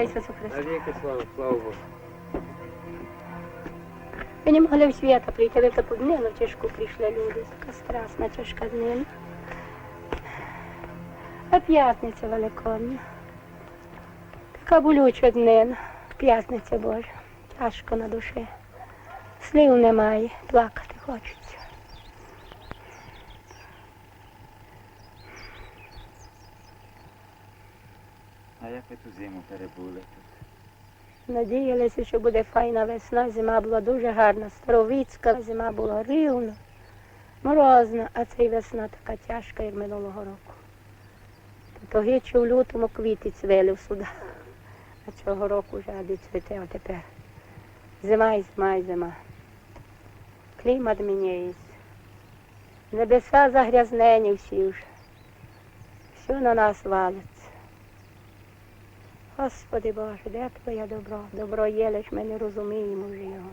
Слава Ісусу Христу! Навіки слава, слава Богу. Ви не могли в свята прийти, ви в таку днину тяжку прийшли люди, така страшна тяжка днина. А п'ятниця великодня. Така болюча днина, п'ятниця Божа. Тяжко на душі. Слів немає, плакати хочеться. А ту зиму перебули тут? Надіялися, що буде файна весна, зима була дуже гарна, старовицька, зима була рівна, морозна, а цей весна така тяжка, як минулого року. Чи в лютому квіти цвели сюди, а цього року вже ади цвіте, тепер зима і зима і зима. Клімат міняється. Небеса загрязнені всі вже. Все на нас валиться. Господи Боже, де Твоє добро? Добро є, лиш ми не розуміємо вже його.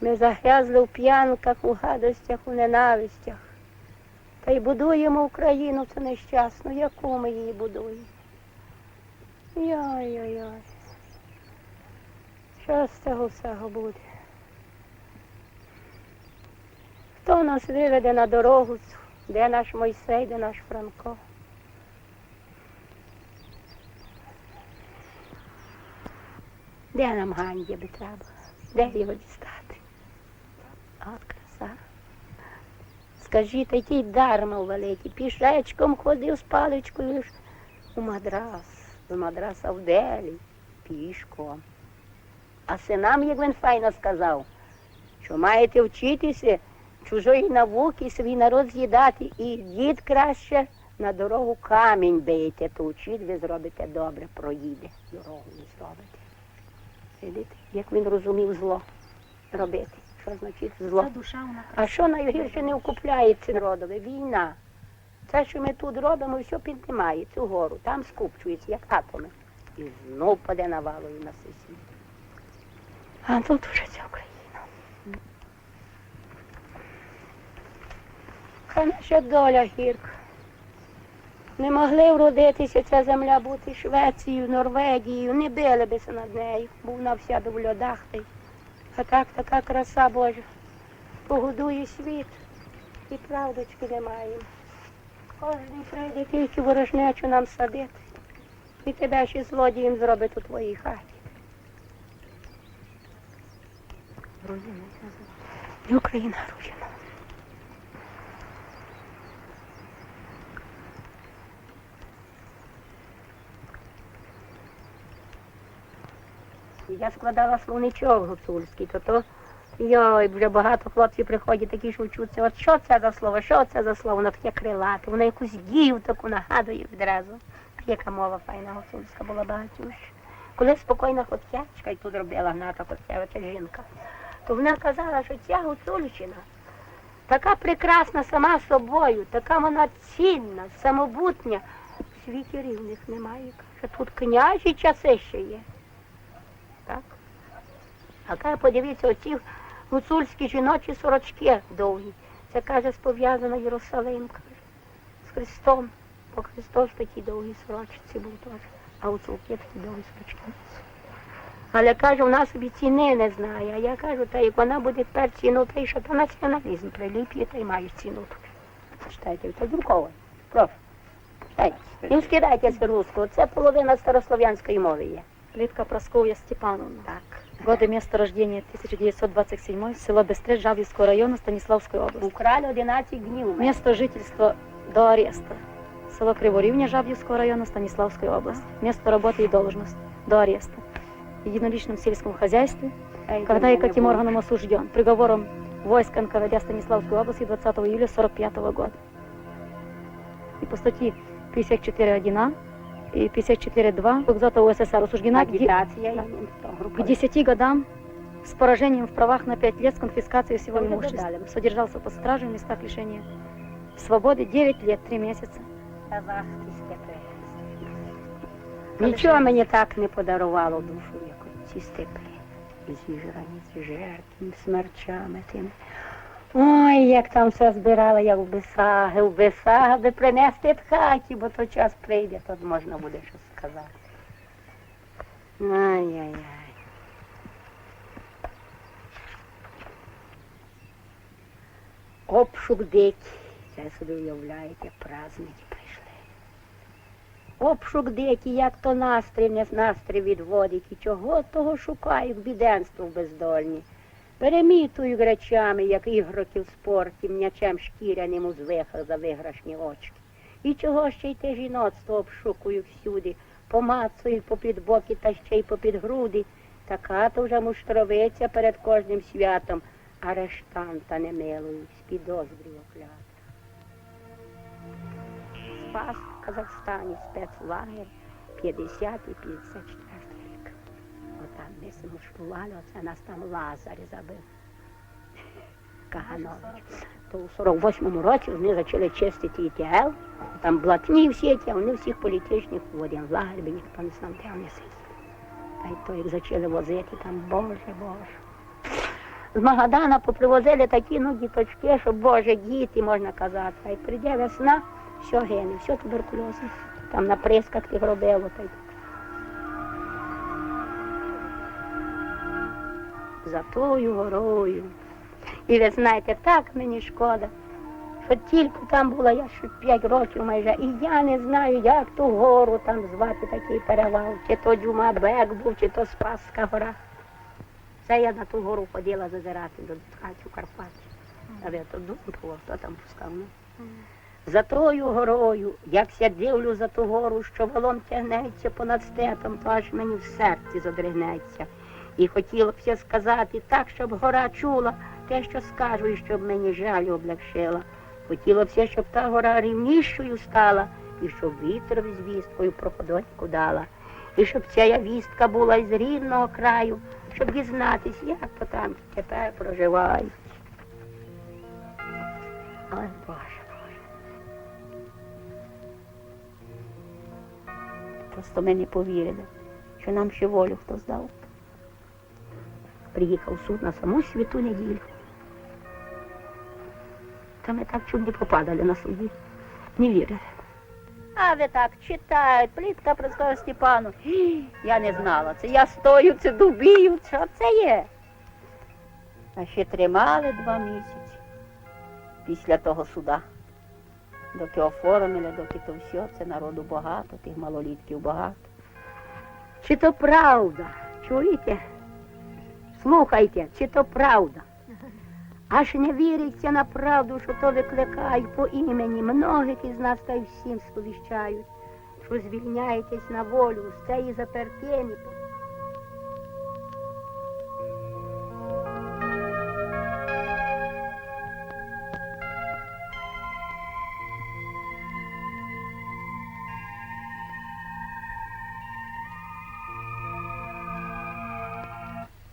Ми загрязли в п'янках, у гадостях, у ненавистях. Та й будуємо Україну це нещасно. Яку ми її будуємо? Йой-йой-йой. Що з цього всього буде? Хто нас виведе на дорогу? Де наш Мойсей, де наш Франко? Де нам Ганді би треба? Де його дістати? От краса. Скажіть, та й ті дарма великі, пішечком ходив з паличкою у мадрас, з мадраса в делі, пішком. А синам, як він файно сказав, що маєте вчитися чужої науки, свій народ з'їдати, і дід краще на дорогу камінь бийте, то вчить, ви зробите добре, проїде, дорогу не зробите. Видите, як він розумів зло робити. Що значить зло? А що найгірше не вкупляється народові? Війна. Це, що ми тут робимо, все піднімає цю гору, там скупчується, як атоми. І знов паде навалою на світ. А тут вже ця Україна. Хай наша доля гірка. Не могли вродитися ця земля бути Швецією, Норвегією, не били бися над нею, бо вона вся би в льодах. А так така краса Божа. Погодує світ і правдочки немає. Кожен прийде тільки ворожнечу нам садити. І тебе ще злодієм зробить у твоїй хаті. І Україна руїна. Я складала словничок гуцульський, то то йой, вже багато хлопців приходять такі, що вчуться, от що це за слово, що це за слово, воно таке крилате, воно якусь дію таку нагадує відразу. А яка мова файна гуцульська була багатюща. Коли спокійна хотячка і тут робила хотя, ця жінка, то вона казала, що ця гуцульщина така прекрасна сама собою, така вона цінна, самобутня. В світі рівних немає. Каже, тут княжі часи ще є. Так? А каже, подивіться, оці гуцульські жіночі сорочки довгі. Це каже, спов'язано Єрусалим, каже, з Христом. Бо Христос в такій довгій сорочці був теж, а гуцулки такі довгі сорочки. Але каже, вона собі ціни не знає. А я кажу, та як вона буде тепер ціну, та й що то націоналізм приліплює, та й має ціну. Читайте, це друкове. Прошу. Читайте. Не скидайтеся русского, це половина старослов'янської мови є. Плитка Просковья Степановна. Так. Годы места рождения 1927, село Бестре, Жавлевского района, Станиславской области. Украли 11 днів. Место жительства до ареста. Село Криворівня Жабьевского района, Станиславской области. Место работы и должность до ареста. В единоличном сельском хозяйстве, когда и каким органом осужден. Приговором войск НКВД Станиславской области 20 июля 45 года. И по статье 54.1а и 54.2 Кодекса УССР осуждена і к 10 годам с поражением в правах на 5 лет с конфискацией всего Там имущества. додали. Содержался под стражей в местах лишения свободы 9 лет 3 месяца. Нічого мені так не подарувало душу, як ці степи. Зіжрані, зіжертими, смерчами тими. Ой, як там все збирала, як в бесаги, в бесаги принести в хаті, бо то час прийде, то можна буде щось сказати. Ай-яй-яй. Обшук дикий. Це собі уявляєте, праздники прийшли. Обшук дикий, як то настрій, не настрій відводить. І чого того шукають біденство в бездольні. Перемітують речами, як ігроки в спорті, м'ячем шкіряним у звихах за виграшні очки. І чого ще й те жіноцтво обшукують всюди, помацують попід боки та ще й попід груди. Така то вже муштровиця перед кожним святом, арештанта не милують, з підозрів оклята. Спас в Казахстані спецлагер 50 і 54 рік. Отам ми смуштували, оце нас там Лазар забив. Каганович. То у 48-му році вони почали чистити ІТЛ, там блатні всі ті, вони всіх політичних в один лагер, би ніхто не знав, де вони сидять. Та й то, як почали возити, там, Боже, Боже. З Магадана попривозили такі ну, діточки, що Боже, діти, можна казати. А й прийде весна, все гине, все туберкульозне. Там на присках тих робило. Та й... За тою горою. І ви знаєте, так мені шкода, що тільки там була я ще 5 років майже, і я не знаю, як ту гору там звати такий перевал, чи то Дюмабек був, чи то Спасська гора. Це я на ту гору ходила зазирати до хатю Карпаті. А ви то думав, хто там пускав. Ну? За тою горою, як я дивлю за ту гору, що волом тягнеться понад степом, то аж мені в серці задригнеться. І хотіла б я сказати так, щоб гора чула те, що скажу, і щоб мені жаль облегшила. Хотіла б я, щоб та гора рівнішою стала, і щоб вітер звісткою проходоньку дала. І щоб ця я вістка була із рідного краю, щоб дізнатись, як то там тепер проживають. Ой, Боже, Боже. Просто ми не повірили, що нам ще волю хто здав. Приїхав суд на саму світу неділю. Та ми так чуть не попадали на суді. Не вірили. А ви так читають, плітка про Степану. Я не знала. Це я стою, це дубію, що це є? А ще тримали два місяці після того суда. Доки оформили, доки то все, це народу багато, тих малолітків багато. Чи то правда? Чуєте? Слухайте, чи то правда. Аж не віриться на правду, що то викликають по імені. Многих із нас та й всім сповіщають, що звільняєтесь на волю з цієї запертині.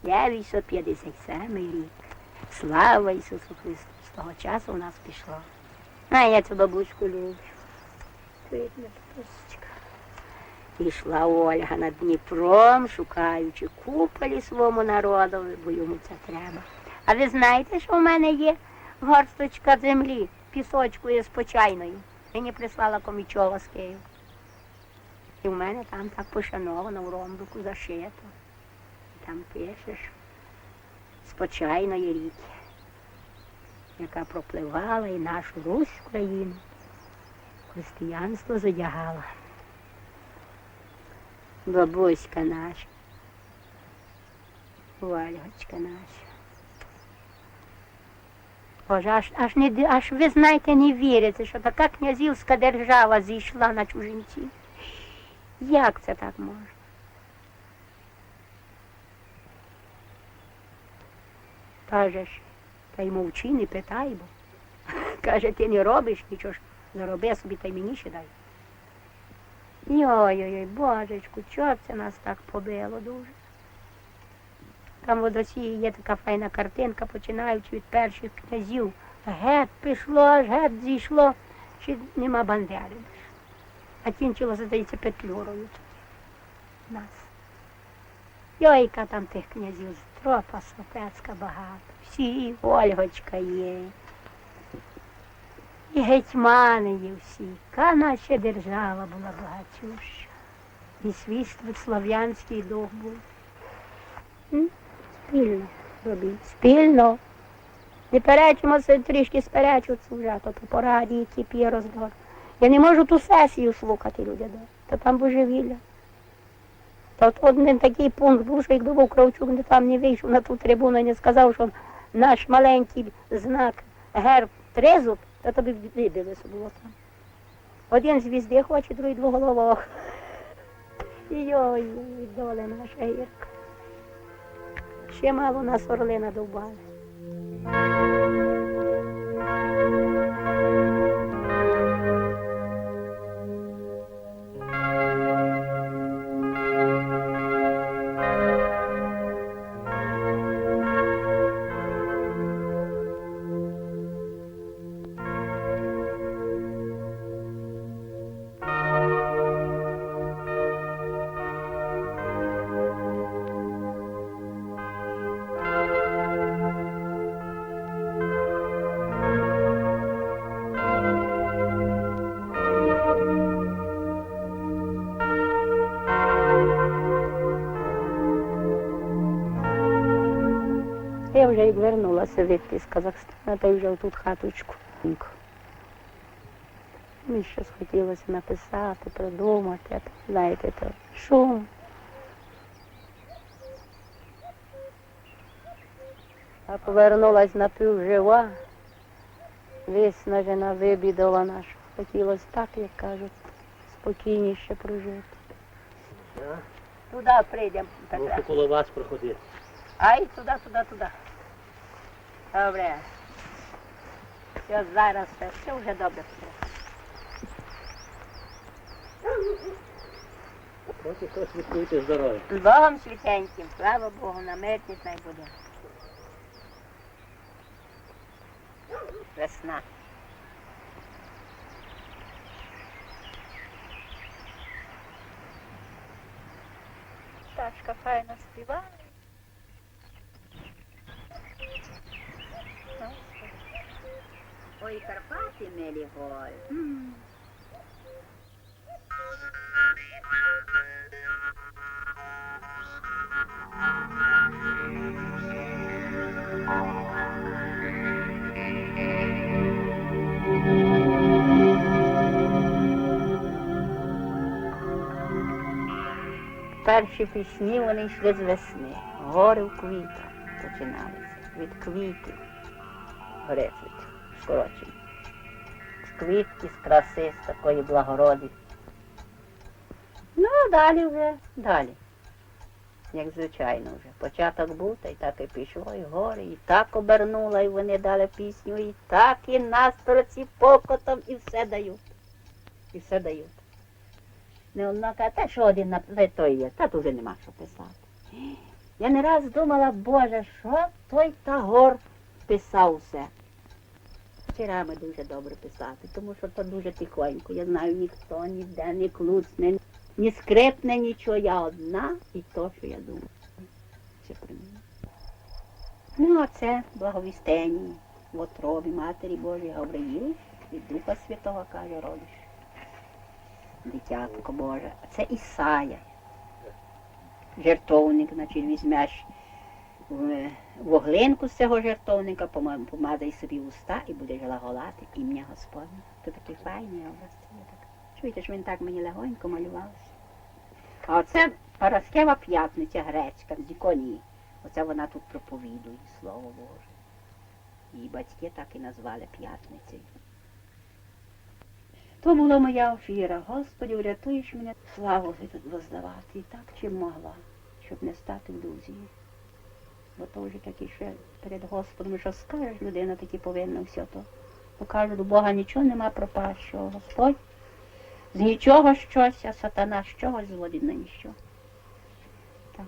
957 рік. Слава Ісусу Христу! З того часу у нас пішло. А я цю бабуську люблю. Видно. Ішла Ольга над Дніпром, шукаючи куполі своєму народу, бо йому це треба. А ви знаєте, що в мене є горсточка землі, пісочку є спочайної. Мені прислала Комічова з Києва. І в мене там так пошановано в ромбику зашито. Там пишеш з почайної ріки, яка пропливала і нашу Русь Україну. Християнство задягала. Бабуська наша, Вальгочка наша. Боже, аж, аж, не, аж ви знаєте, не вірите, що така князівська держава зійшла на чужинці. Як це так може? Каже ж, та й мовчи, не питай, бо. Каже, ти не робиш нічого ж, зароби собі та й мені ще дай. Йой-йой, божечку, чого це нас так побило дуже? Там в Росії є така файна картинка, починаючи від перших князів. Гет пішло, аж гет зійшло, ще нема бандери. А кінчилося, здається, петлюрою нас. Йойка там тих князів, Стропа, Сопецька багато. Всі, Ольгочка є. І гетьмани є всі. Яка наша держава була багатюща. і свіст слав'янський дух був. Спільно робіть. Спільно. Не перечимося трішки сперечуться вже, то по пораді, які п'є роздор. Я не можу ту сесію слухати люди, то там божевілля. От один такий пункт був, що якби був Кравчук не там не вийшов на ту трибуну і не сказав, що наш маленький знак герб тризуб, то тобі вибилося було там. Один звізди хоче, другий двоголового. Йой, доля наша гірка. Ще мало нас орли надовбали. Вже як вернулася звідти з Казахстана, та й вже тут хаточку. Мені щось хотілося написати, придумати, знаєте, то шум. А повернулась напівжива, виснажена, вибідована, що хотілося так, як кажуть, спокійніше прожити. Туди прийдемо, Петра. Коло вас проходити. Ай, туди, туди, туди. Добре. Все, зараз все, все вже добре. Ось якось відкуйте здоров'я. З Богом світеньким, слава Богу, на мирність най буде. Весна. Пташка файно співає. Ой, Карпати, милі гори. Перші пісні вони йшли з весни. Гори в квітах починалися. Від квітів. Грецють, скорочені. З квітки, з краси, з такої благороди. Ну, а далі вже, далі. Як звичайно вже. Початок був, та й так і пішло, і гори, і так обернула, і вони дали пісню, і так, і настроці покотом, і все дають. І все дають. Не одна каже, та що один на той є, та тут вже нема що писати. Я не раз думала, Боже, що той Тагор писав все. Вчорами дуже добре писати, тому що то дуже тихонько. Я знаю, ніхто ніде не клуцне, ні скрипне нічого. Я одна і то, що я думаю. Все при мені. Ну, а це благовістені в отробі Матері Божої Гавриїл від Духа Святого каже, родиш. Дитятко Боже. Це Ісая. Жертовник, значить, візьмеш в- вуглинку з цього жертовника, помазай собі уста і будеш глаголати ім'я Господне. Це такий файний образ. Чуєте, що він так мені легонько малювався. А оце Параскева п'ятниця грецька з Діконії. Оце вона тут проповідує Слово Боже. Її батьки так і назвали п'ятницею. То була моя офіра. Господи, врятуєш мене славу воздавати. І так чим могла, щоб не стати в дузі. Бо то вже такі ще перед Господом, що скажеш, людина таки повинна все то. Бо кажуть, до Бога нічого нема пропащого. Господь з нічого щось, а сатана з чогось зводить на ніщо. Так.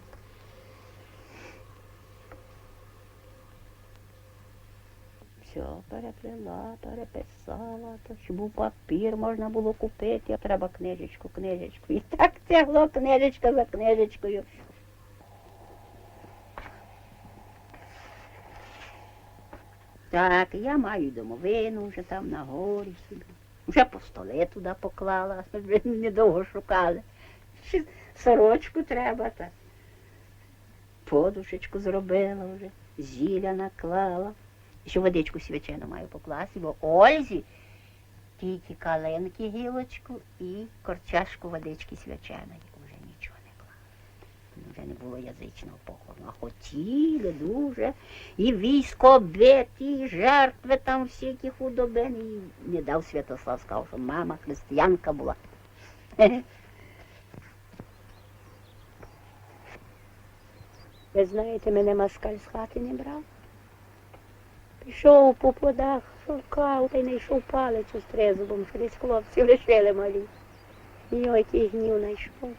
Все переплела, переписала, то щоб був папір можна було купити, а треба книжечку, книжечку. І так тягло книжечка за книжечкою. Так, я маю домовину вже там на горі собі. Вже по столи туди поклала, недовго шукали. Ще Сорочку треба так. Подушечку зробила вже, зілля наклала. Ще водичку свячену маю покласти, бо Ользі тільки каленки гілочку і корчашку водички свяченої. Вже нічого не клала. Вже не було язичного похорону. А хотіли дуже. І військо бити, і жертви там всякі худобини. І не дав Святослав, сказав, що мама християнка була. Ви знаєте, мене москаль з хати не брав. Пішов по подах, шукав, та й знайшов палицю з трезубом, десь хлопці лишили малі. Йой, який гнів знайшов.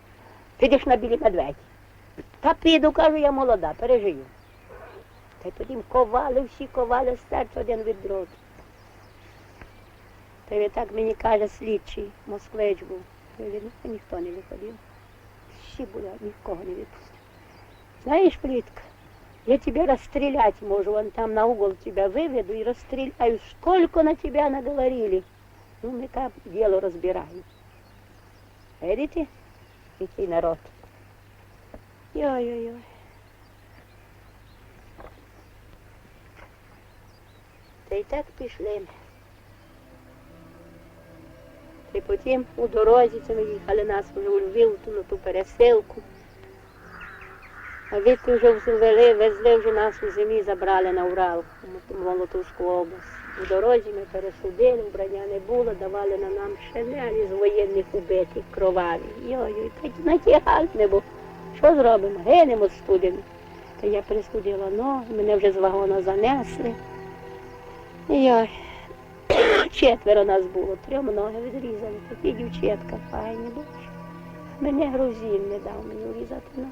Підеш на білі медведі. Та піду, кажу, я молода, пережию. Та й потім ковали, всі ковали серце один від другого. Та й так мені каже слідчий, москвич був. Він, «Ну, ніхто не виходив. Всі були, нікого не відпустив. Знаєш, Плітка, я тебя расстрелять могу, вон там на угол тебя выведу и расстреляю. Сколько на тебя наговорили. Ну, мы там дело разбираем. Видите, який народ. Йой-йой-йой. Та й так пішли. ми. Та й потім у дорозі це ми їхали нас вже у Львів, ту на ту пересилку. А відти вже взвели, везли вже нас у зимі, забрали на Урал, в Молотовську область. У дорозі ми пересудили, вбрання не було, давали на нам шинелі з воєнних убитих, кроваві. Йой-йой, так натягали не було. Що зробимо? Гинемо з студені. Я пристудила ноги, мене вже з вагона занесли. Йой. Четверо нас було, трьом ноги відрізали. Такі дівчатка файні, бачиш. Мене грузин не дав мені урізати ноги.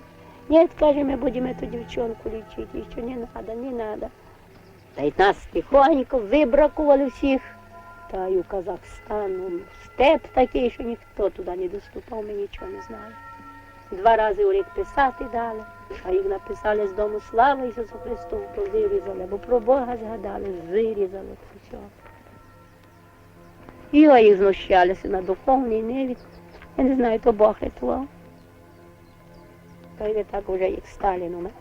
Нет, каже, ми будемо эту девчонку лечить, еще не надо, не надо. Та й нас тихонько вибракували всіх. Та й у Казахстан, степ такий, що ніхто туди не доступав, ми нічого не знали. Два рази у рік писати дали, а їх написали з дому слава Ісусу Христу, то вирізали, бо про Бога згадали, вирізали все. І їх знущалися на духовній ниві. Я не знаю, то Бог рятував. Та й так вже як Сталін умер.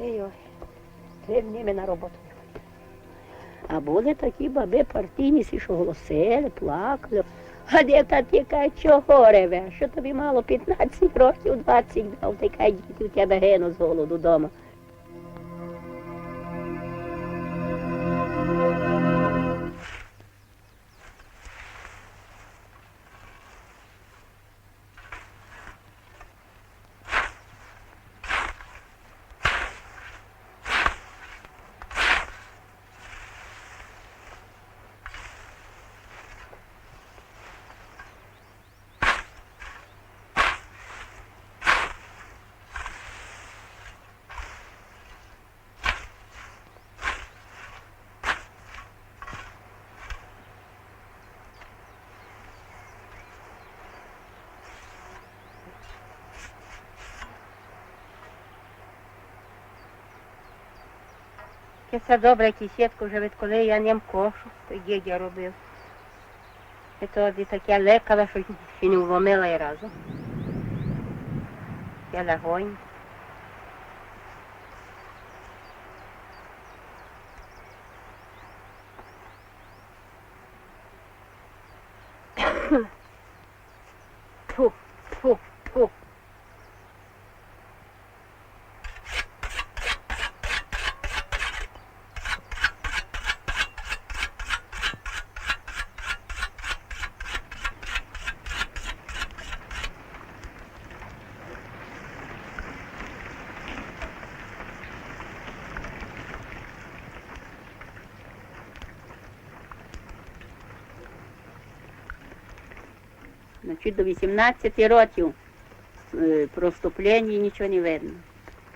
Ой-ой, три дні ми на роботу. А були такі баби партійні, що голосили, плакали. А де та тіка чого реве? Що тобі мало 15 років, 20 дав, така діти у тебе гину з голоду вдома. Це все добре, кисетку вже відколи я ним кошу, то дідя робив. І тоді таке лекала, що ще не вломила і разу. Я легонь. Фу, Значить, до 18 років е, про вступлення нічого не видно.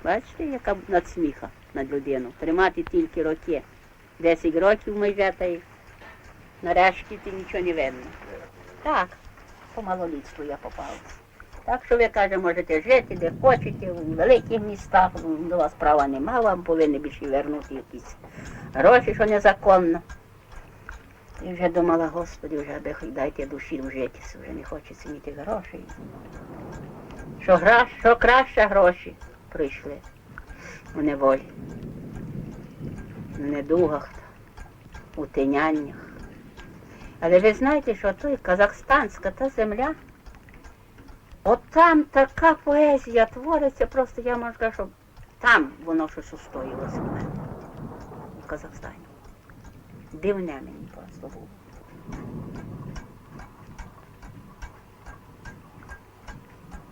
Бачите, яка надсміха над людину. Тримати тільки роки. 10 років майже та нарешті ти нічого не видно. Так, по малолітству я попав. Так що ви каже, можете жити, де хочете, у великих містах, до вас права нема, вам повинні більше вернути якісь гроші, що незаконно. І вже думала, Господи, вже аби хоч дайте душі вжитися, вже не хочеться ні тих грошей. що, гра, що краще гроші прийшли у неволі, в недугах, у тиняннях. Але ви знаєте, що той казахстанська та земля, от там така поезія твориться, просто я можу сказати, що там воно щось устоїлося в мене, в Казахстані. Дивне мені просто.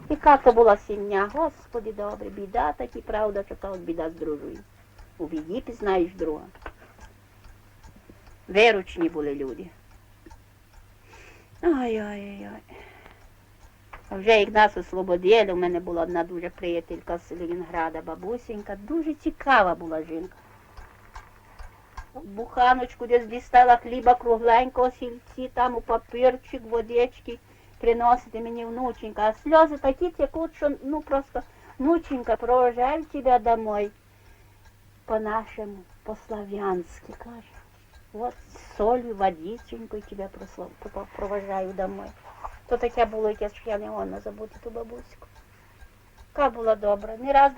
І хата була сім'я, господи добре, біда так і правда, що кажуть, біда з дружою. У біді пізнаєш друга. Виручні були люди. Ой-ой-ой. А вже як нас освободили, у мене була одна дуже приятелька з Ленінграда, бабусенька, дуже цікава була жінка. Буханочку десь дістала хліба кругленького, сільці, там у папірчик, водички приносити мені внученька. А сльози такі текуть, що ну просто внученька, провожаю тебе домой. По-нашому, по-славянски, каже. Вот солью, водиченькою тебе провожаю домой. То таке було що я не можу забути ту бабуську. Яка була добра. Не раз.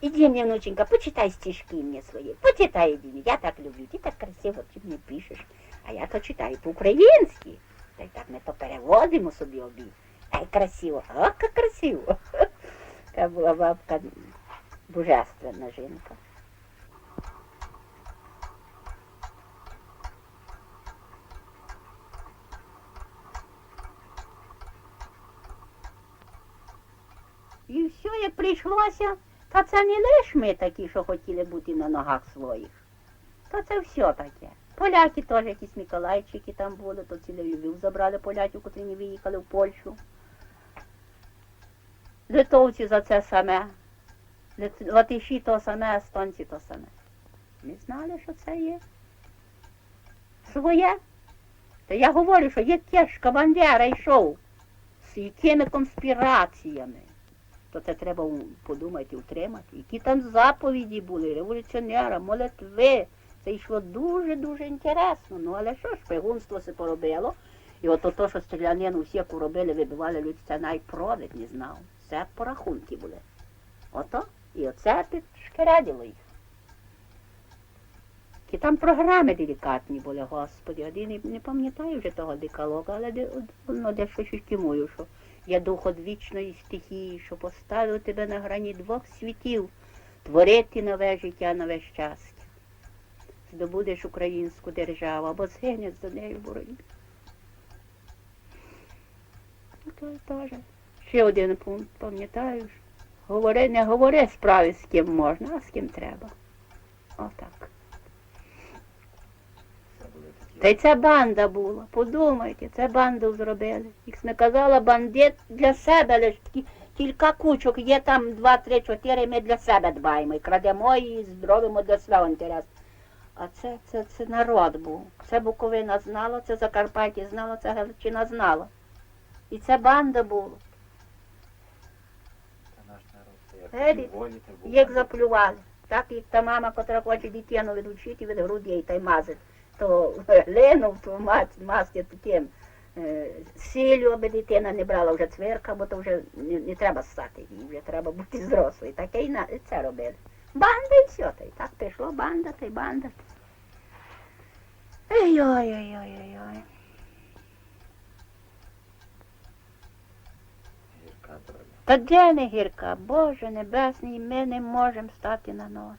Іди мені, внученька, почитай стишки мені свої. Почитай, мені. Я так люблю. Ти так красиво ти мені пишеш. А я то читаю по-українськи. Та й так ми то переводимо собі обі. Та красиво. О, як красиво. Така була бабка божественна жінка. І все, як прийшлося, та це не лиш ми такі, що хотіли бути на ногах своїх. Та це все таке. Поляки теж якісь Миколайчики там були, то цілий Львів забрали поляків, котрі не виїхали в Польщу. Литовці за це саме. Латиші то саме, естонці то саме. Не знали, що це є. Своє. Та я говорю, що яке ж командира йшов з якими конспіраціями. То це треба подумати, утримати. Які там заповіді були, революціонера, молитви. Це йшло дуже-дуже інтересно. Ну але що ж, шпигунство се поробило. І от то, що стрілянину всі робили, вибивали люди, це навіть не знав. Це порахунки були. Ото. І оце підшкерядило їх. Які там програми делікатні були, господи. Один не, пам'ятаю вже того декалога, але де, от воно дещо чувствую, що є дух одвічної стихії, що поставив тебе на грані двох світів, творити нове життя, нове щастя. Здобудеш українську державу або згинеш за нею в боротьбі. Ще один пункт, пам'ятаєш? Говори, не говори справи з ким можна, а з ким треба. Отак. Та й це банда була. Подумайте, це банду зробили. Як ми казала, бандит для себе лише кілька кучок, є там два, три, чотири, ми для себе дбаємо. І крадемо і здоровимо для свого інтересу. А це, це, це народ був. Це Буковина знала, це Закарпаття знала, це Галичина знала. І це банда була. Та наш народ, як Геді, Як заплювали. Так як та мама, котра хоче дитину відучити від грудей та й мазати, то глину то мать таким е, сіллю, аби дитина не брала вже цвірка, бо то вже не, не треба ссати їй, вже треба бути зрослою. Таке і на це робили. Банда і все. Та й так пішло банда та й банда. Ой-ой-ой-ой-ой. Та де не гірка, Боже небесний, ми не можемо стати на ноги.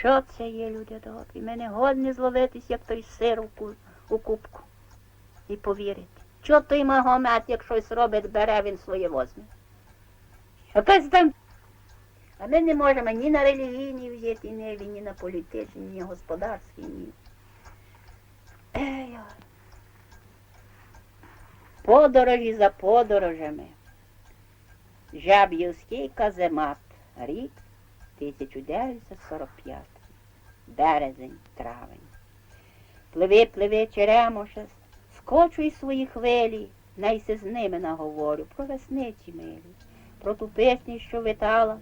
Що це є, люди добрі? Ми не годні зловитись, як той сир у, ку- у кубку. І повірити. Що той Магомед, як щось робить, бере, він своє возьме. Якась там. А ми не можемо ні на релігійні взяти ниві, ні на політичні, ні господарські, ні. Ей. Подорожі за подорожами. Жаб'ївський каземат. Рік 1945. Березень, травень. Пливи, пливи, черемоше, скочуй свої хвилі, найси з ними наговорю про весниці милі, про ту пісню, що витала,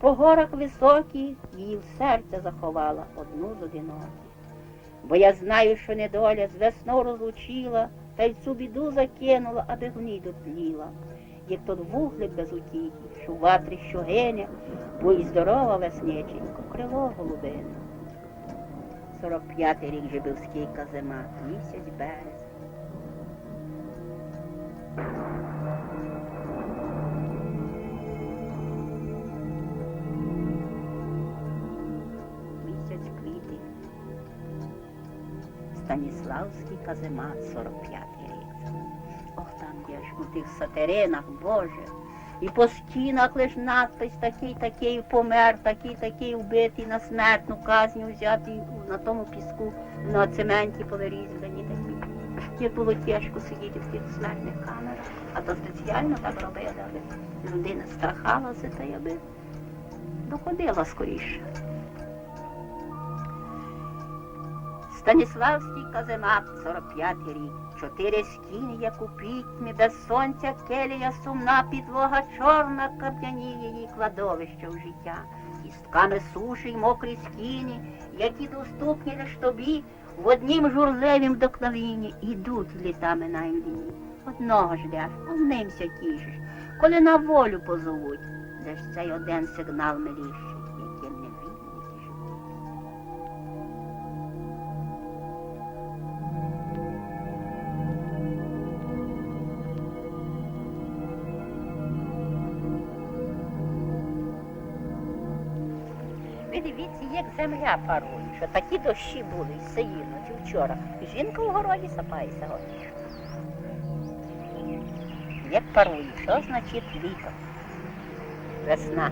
по горах високих її в серце заховала одну з одиноких. Бо я знаю, що недоля з весною розлучила та й цю біду закинула, аби в ній дотліла. Як тот вуглик без що ватрі що гине, бо й здорова весниченько, крило голубине. 45-й рік Жибівський каземат, місяць березень. Місяць квітень. Станіславський каземат, 45-й рік. Ж у тих сатеринах, Боже. І по стінах лиш надпис такий, такий помер, такий, такий вбитий на смертну казню взятий на тому піску, на цементі повирізані такі. Як було тяжко сидіти в тих смертних камерах, а то спеціально так робили, аби людина страхалася та й аби доходила скоріше. Станіславський каземат, 45 рік. Чотири скіни, як у пітьмі, без сонця келія сумна підлога, чорна кам'яніє її кладовище в життя. Кістками суші й мокрі скіні, які доступні лиш тобі, в однім журливім доклавінні ідуть літами на лінії. Одного ждеш, однимся тішиш, коли на волю позовуть, де ж цей один сигнал миліший, земля парує, що такі дощі були і цієї ночі вчора. Жінка у городі сапається горіш. Як парує, що значить літо? Весна.